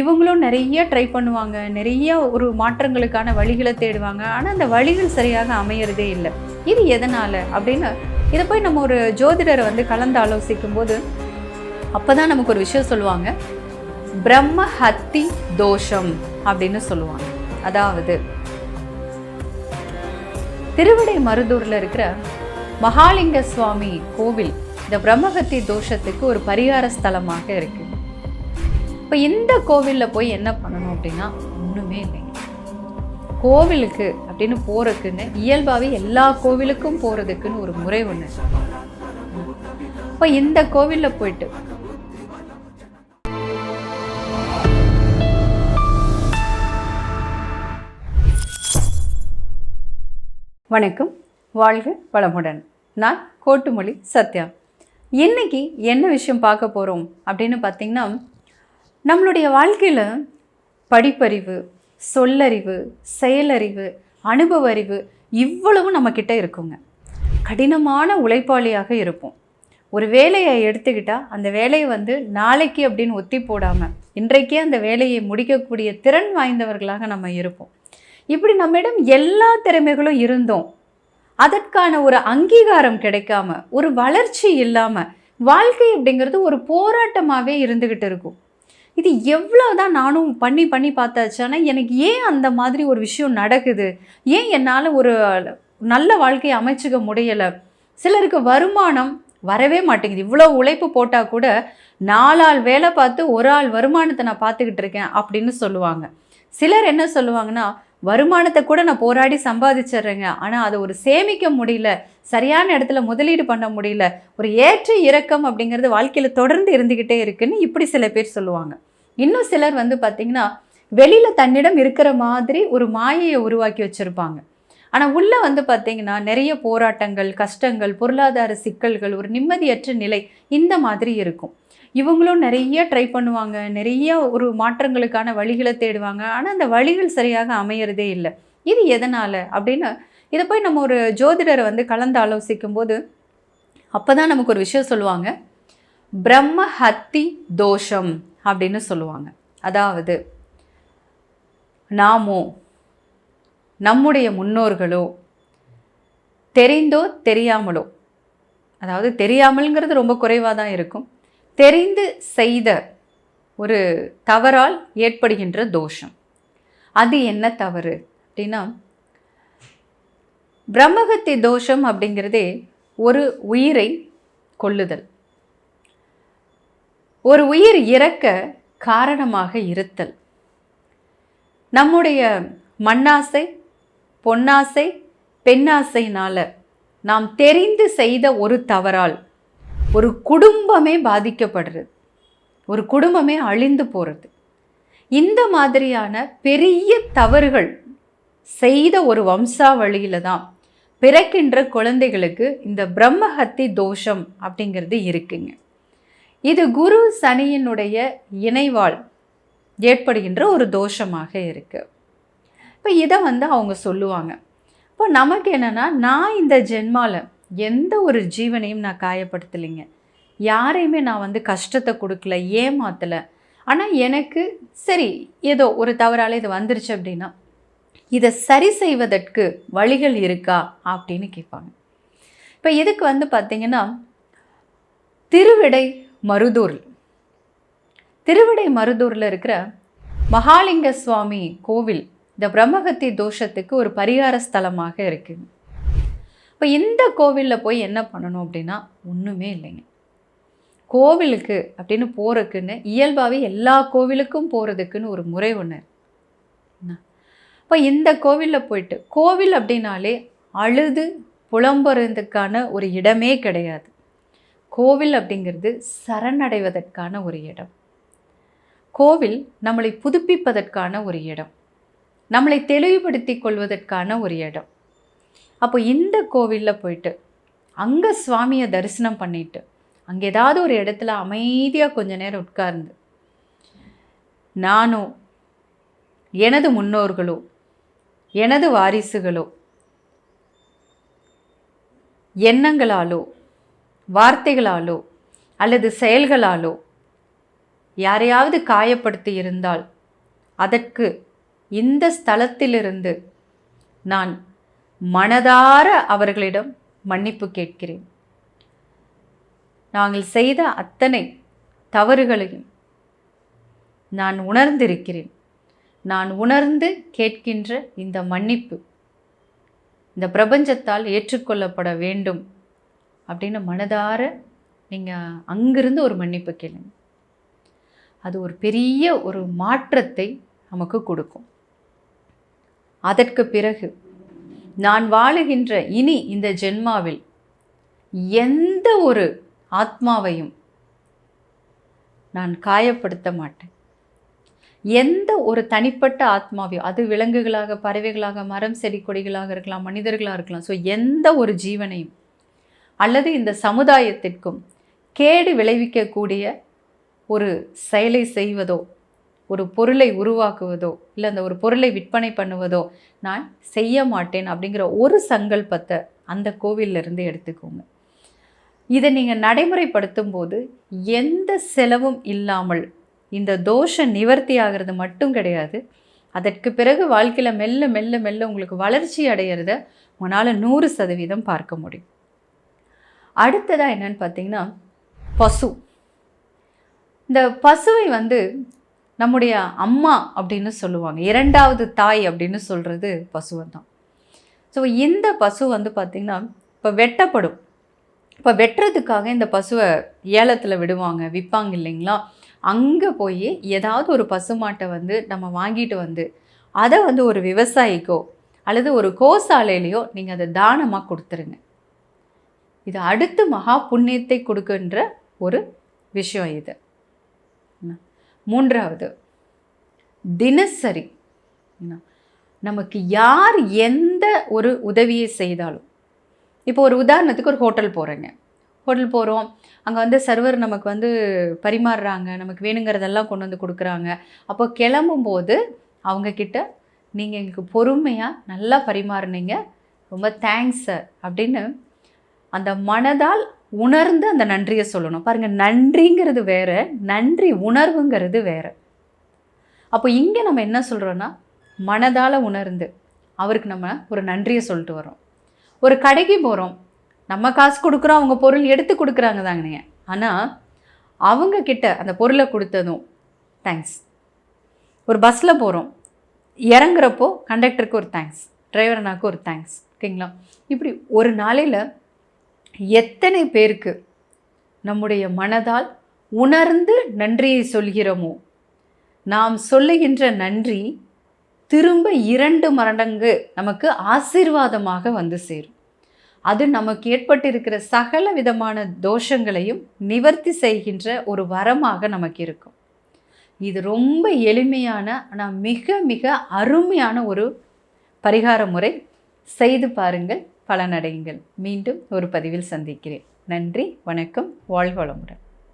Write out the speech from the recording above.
இவங்களும் நிறைய ட்ரை பண்ணுவாங்க. நிறைய ஒரு மாற்றங்களுக்கான வழிகளை தேடுவாங்க. ஆனால் அந்த வழிகள் சரியாக அமையறதே இல்லை. இது எதனால்? அப்படின்னு இதை போய் நம்ம ஒரு ஜோதிடரை வந்து கலந்து ஆலோசிக்கும் போது அப்போ தான் நமக்கு ஒரு விஷயம் சொல்லுவாங்க. பிரம்ம ஹத்தி தோஷம் அப்படின்னு சொல்லுவாங்க. அதாவது திருவிடை மருதூரில் இருக்கிற மகாலிங்க சுவாமி கோவில் இந்த பிரம்மஹத்தி தோஷத்துக்கு ஒரு பரிகார ஸ்தலமாக இருக்குது இப்போ இந்த கோவிலில் போய் என்ன பண்ணணும் அப்படின்னா ஒன்றுமே இல்லைங்க கோவிலுக்கு அப்படின்னு போகிறதுக்குன்னு இயல்பாகவே எல்லா கோவிலுக்கும் போகிறதுக்குன்னு ஒரு முறை ஒன்று இப்போ இந்த கோவிலில் போயிட்டு வணக்கம். வாழ்க வளமுடன். நான் கோட்டுமொழி சத்யா. இன்னைக்கு என்ன விஷயம் பார்க்க போகிறோம் அப்படின்னு பார்த்தீங்கன்னா நம்மளுடைய வாழ்க்கையில் படிப்பறிவு சொல்லறிவு செயலறிவு அனுபவ அறிவு இவ்வளவும் நம்மக்கிட்ட இருக்குங்க. கடினமான உழைப்பாளியாக இருப்போம். ஒரு வேலையை எடுத்துக்கிட்டால் அந்த வேலையை வந்து நாளைக்கு அப்படின்னு ஒத்தி போடாமல் இன்றைக்கே அந்த வேலையை முடிக்கக்கூடிய திறன் வாய்ந்தவர்களாக நம்ம இருப்போம். இப்படி நம்மிடம் எல்லா திறமைகளும் இருந்தோம். அதற்கான ஒரு அங்கீகாரம் கிடைக்காம ஒரு வளர்ச்சி இல்லாமல் வாழ்க்கை அப்படிங்கிறது ஒரு போராட்டமாகவே இருந்துக்கிட்டு இருக்கும். இது எவ்வளோ தான் நானும் பண்ணி பண்ணி பார்த்தாச்சு. ஆனால் எனக்கு ஏன் அந்த மாதிரி ஒரு விஷயம் நடக்குது? ஏன் என்னால் ஒரு நல்ல வாழ்க்கையை அமைச்சுக்க முடியலை? சிலருக்கு வருமானம் வரவே மாட்டேங்குது. இவ்வளோ உழைப்பு போட்டால் கூட நாலாள் வேலை பார்த்து ஒரு ஆள் வருமானத்தை நான் பார்த்துக்கிட்டு இருக்கேன் அப்படின்னு சொல்லுவாங்க. சிலர் என்ன சொல்லுவாங்கன்னா வருமானத்தை கூட நான் போராடி சம்பாதிச்சிடுறேங்க. ஆனால் அதை ஒரு சேமிக்க முடியல. சரியான இடத்துல முதலீடு பண்ண முடியல. ஒரு ஏற்ற இறக்கம் அப்படிங்கிறது வாழ்க்கையில் தொடர்ந்து இருந்துக்கிட்டே இருக்குன்னு இப்படி சில பேர் சொல்லுவாங்க. இன்னும் சிலர் வந்து பார்த்திங்கன்னா வெளியில் தன்னிடம் இருக்கிற மாதிரி ஒரு மாயையை உருவாக்கி வச்சுருப்பாங்க. ஆனால் உள்ளே வந்து பார்த்திங்கன்னா நிறைய போராட்டங்கள் கஷ்டங்கள் பொருளாதார சிக்கல்கள் ஒரு நிம்மதியற்ற நிலை இந்த மாதிரி இருக்கும். இவங்களும் நிறைய ட்ரை பண்ணுவாங்க. நிறைய ஒரு மாற்றங்களுக்கான வழிகளை தேடுவாங்க. ஆனால் அந்த வழிகள் சரியாக அமையிறதே இல்லை. இது எதனால்? அப்படின்னு இதை போய் நம்ம ஒரு ஜோதிடரை வந்து கலந்து ஆலோசிக்கும் போது அப்போ தான் நமக்கு ஒரு விஷயம் சொல்லுவாங்க. பிரம்ம ஹத்தி தோஷம் அப்படின்னு சொல்லுவாங்க. அதாவது நாமோ நம்முடைய முன்னோர்களோ தெரிந்தோ தெரியாமலோ அதாவது தெரியாமல்ங்கிறது ரொம்ப குறைவாக தான் இருக்கும் தெரிந்து செய்த ஒரு தவறால் ஏற்படுகின்ற தோஷம். அது என்ன தவறு அப்படின்னா பிரம்மகத்தி தோஷம் அப்படிங்கிறதே ஒரு உயிரை கொள்ளுதல் ஒரு உயிர் இறக்க காரணமாக இருத்தல். நம்முடைய மண்ணாசை பொன்னாசை பெண்ணாசைனால. நாம் தெரிந்து செய்த ஒரு தவறால் ஒரு குடும்பமே பாதிக்கப்படுறது. ஒரு குடும்பமே அழிந்து போகிறது இந்த மாதிரியான பெரிய தவறுகள் செய்த ஒரு வம்சாவளியில் தான் பிறக்கின்ற குழந்தைகளுக்கு இந்த பிரம்மஹத்தி தோஷம் அப்படிங்கிறது இருக்குங்க. இது குரு சனியினுடைய இணைவால் ஏற்படுகின்ற ஒரு தோஷமாக இருக்குது இப்போ இதை வந்து அவங்க சொல்லுவாங்க. இப்போ நமக்கு என்னென்னா நான் இந்த ஜென்மால எந்த ஒரு ஜீவனையும் நான் காயப்படுத்தலைங்க. யாரையுமே நான் வந்து கஷ்டத்தை கொடுக்கல ஏமாத்தலை. ஆனால் எனக்கு சரி ஏதோ ஒரு தவறால் இது வந்துருச்சு அப்படின்னா இதை சரி செய்வதற்கு வழிகள் இருக்கா அப்படின்னு கேட்பாங்க. இப்போ இதுக்கு வந்து பார்த்திங்கன்னா திருவிடை மருதூர் திருவிடை மருதூரில் இருக்கிற மகாலிங்க சுவாமி கோவில் இந்த பிரம்மகத்தி தோஷத்துக்கு ஒரு பரிகார ஸ்தலமாக இருக்குது. இப்போ இந்த கோவிலில் போய் என்ன பண்ணணும் அப்படின்னா ஒன்றுமே இல்லைங்க. கோவிலுக்கு அப்படின்னு போகிறதுக்குன்னு இயல்பாகவே எல்லா கோவிலுக்கும் போகிறதுக்குன்னு ஒரு முறை ஒன்று இப்போ இந்த கோவிலில் போயிட்டு கோவில் அப்படின்னாலே அழுது புலம்புறதுக்கான ஒரு இடமே கிடையாது. கோவில் அப்படிங்கிறது சரணடைவதற்கான ஒரு இடம். கோவில் நம்மளை புதுப்பிப்பதற்கான ஒரு இடம். நம்மளை தெளிவுபடுத்தி கொள்வதற்கான ஒரு இடம். அப்போ இந்த கோவிலில் போயிட்டு அங்கே சுவாமியை தரிசனம் பண்ணிட்டு அங்கே ஏதாவது ஒரு இடத்துல அமைதியாக கொஞ்ச நேரம் உட்கார்ந்து நானோ எனது முன்னோர்களோ எனது வாரிசுகளோ எண்ணங்களாலோ வார்த்தைகளாலோ அல்லது செயல்களாலோ யாரையாவது காயப்படுத்தி இருந்தால் அதற்கு இந்த ஸ்தலத்திலிருந்து நான் மனதார அவர்களிடம் மன்னிப்பு கேட்கிறேன். நாங்கள் செய்த அத்தனை தவறுகளையும் நான் உணர்ந்திருக்கிறேன். நான் உணர்ந்து கேட்கின்ற இந்த மன்னிப்பு இந்த பிரபஞ்சத்தால் ஏற்றுக்கொள்ளப்பட வேண்டும் அப்படின்னு மனதார நீங்கள் அங்கிருந்து ஒரு மன்னிப்பு கேளுங்க. அது ஒரு பெரிய ஒரு மாற்றத்தை நமக்கு கொடுக்கும். அதற்கு பிறகு நான் வாழுகின்ற இனி இந்த ஜென்மாவில் எந்த ஒரு ஆத்மாவையும் நான் காயப்படுத்த மாட்டேன். எந்த ஒரு தனிப்பட்ட ஆத்மாவையும் அது விலங்குகளாக பறவைகளாக மரம் செடி கொடிகளாக இருக்கலாம் மனிதர்களாக இருக்கலாம் ஸோ எந்த ஒரு ஜீவனையும் அல்லது இந்த சமுதாயத்திற்கும் கேடு விளைவிக்கக்கூடிய ஒரு செயலை செய்வதோ ஒரு பொருளை உருவாக்குவதோ இல்லை அந்த ஒரு பொருளை விற்பனை பண்ணுவதோ நான் செய்ய மாட்டேன் அப்படிங்கிற ஒரு சங்கல்பத்தை அந்த கோவிலிருந்து எடுத்துக்கோங்க. இதை நீங்கள் நடைமுறைப்படுத்தும் போது எந்த செலவும் இல்லாமல் இந்த தோஷம் நிவர்த்தி ஆகிறது மட்டும் கிடையாது. அதற்கு பிறகு வாழ்க்கையில் மெல்ல மெல்ல மெல்ல உங்களுக்கு வளர்ச்சி அடையிறத உங்களால் நூறு சதவீதம் பார்க்க முடியும். அடுத்ததாக என்னன்னு பார்த்தீங்கன்னா பசு. இந்த பசுவை வந்து நம்முடைய அம்மா அப்படின்னு சொல்லுவாங்க. இரண்டாவது தாய் அப்படின்னு சொல்கிறது பசுவை தான் ஸோ இந்த பசு வந்து பார்த்திங்கன்னா இப்போ வெட்டப்படும். இப்போ வெட்டுறதுக்காக இந்த பசுவை ஏலத்தில் விடுவாங்க விற்பாங்க இல்லைங்களா? அங்கே போய் ஏதாவது ஒரு பசுமாட்டை வந்து நம்ம வாங்கிட்டு வந்து அதை வந்து ஒரு விவசாயிக்கோ அல்லது ஒரு கோசாலையிலையோ நீங்கள் அதை தானமாக கொடுத்துருங்க. இது அடுத்து மகா புண்ணியத்தை கொடுக்குன்ற ஒரு விஷயம் இது. மூன்றாவது தினசரி. நமக்கு யார் எந்த ஒரு உதவியை செய்தாலும். இப்போ ஒரு உதாரணத்துக்கு ஒரு ஹோட்டல் போகிறேங்க ஹோட்டல் போகிறோம் அங்கே வந்து சர்வர் நமக்கு வந்து பரிமாறுறாங்க. நமக்கு வேணுங்கிறதெல்லாம் கொண்டு வந்து கொடுக்குறாங்க. அப்போ கிளம்பும்போது அவங்கக்கிட்ட நீங்கள் எங்களுக்கு பொறுமையாக நல்லா பரிமாறுனீங்க. ரொம்ப தேங்க்ஸ் சார். அப்படின்னு அந்த மனதால் உணர்ந்து அந்த நன்றியை சொல்லணும். பாருங்கள் நன்றிங்கிறது வேறு நன்றி உணர்வுங்கிறது வேறு. அப்போ இங்கே நம்ம என்ன சொல்கிறோன்னா மனதால் உணர்ந்து அவருக்கு நம்ம ஒரு நன்றியை சொல்லிட்டு வரோம் ஒரு கடைக்கு போகிறோம் நம்ம காசு கொடுக்குறோம் அவங்க பொருள் எடுத்து கொடுக்குறாங்க தாங்கண்ணே ஆனால் அவங்க கிட்ட அந்த பொருளை கொடுத்ததும் தேங்க்ஸ் ஒரு பஸ்ஸில் போகிறோம் இறங்குறப்போ கண்டக்டருக்கு ஒரு தேங்க்ஸ் டிரைவர்னாக்கு ஒரு தேங்க்ஸ் ஓகேங்களா? இப்படி ஒரு நாளையில் எத்தனை பேருக்கு நம்முடைய மனதால் உணர்ந்து நன்றியை சொல்கிறோமோ நாம் சொல்லுகின்ற நன்றி திரும்ப இரண்டு மரணங்கு நமக்கு ஆசீர்வாதமாக வந்து சேரும். அது நமக்கு ஏற்பட்டிருக்கிற சகல விதமான தோஷங்களையும் நிவர்த்தி செய்கின்ற ஒரு வரமாக நமக்கு இருக்கும். இது ரொம்ப எளிமையான ஆனால் மிக மிக அருமையான ஒரு பரிகார முறை செய்து பாருங்கள். பலனடையுங்கள். மீண்டும் ஒரு பதிவில் சந்திக்கிறேன். நன்றி வணக்கம் வாழ்வளமுடன்.